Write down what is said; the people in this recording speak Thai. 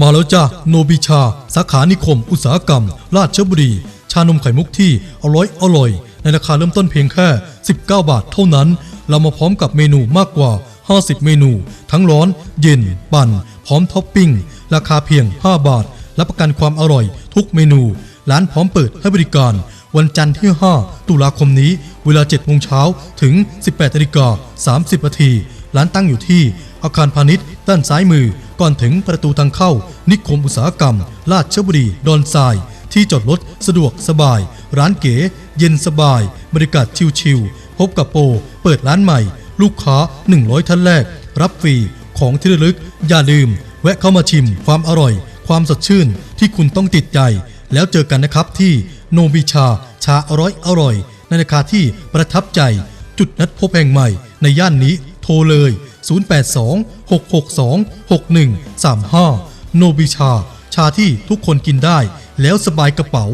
มาแล้วจ้ะโนบิชา สาขานิคม อุตสาหกรรม ราชบุรี ชานมไข่มุกที่อร่อยอร่อย ในราคาเริ่มต้นเพียงแค่ 19 บาทเท่านั้น เรามาพร้อมกับเมนูมากกว่า 50 เมนู ทั้งร้อน เย็น ปั่น พร้อมท็อปปิ้ง ราคาเพียง 5 บาท รับประกันความอร่อย ทุกเมนู ร้านพร้อมเปิดให้บริการ วันจันทร์ที่ 5 ตุลาคมนี้ เวลา 7 โมงเช้าถึง 18นาฬิกา30นาที ร้านตั้งอยู่ที่อาคารพาณิชย์ด้านซ้ายมือ ก่อนถึงประตูทางเข้า นิคมอุตสาหกรรมราดชบุรี ดอนทราย ที่จอดรถสะดวกสบาย ร้านเก๋ เย็นสบาย บริการชิลๆพบกับโปรเปิดร้านใหม่ ลูกค้า 100 ท่านแรก รับฟรีของที่ระลึก อย่าลืม แวะเข้ามาชิมความอร่อย ความสดชื่นที่คุณต้องติดใจ แล้วเจอกันนะครับที่โนบิชา ชาอร่อยอร่อยในราคาที่ประทับใจ จุดนัดพบแห่งใหม่ในย่านนี้โทรเลย 082 662 6135 โนบิชา ชาที่ทุกคนกินได้ แล้วสบายกระเป๋า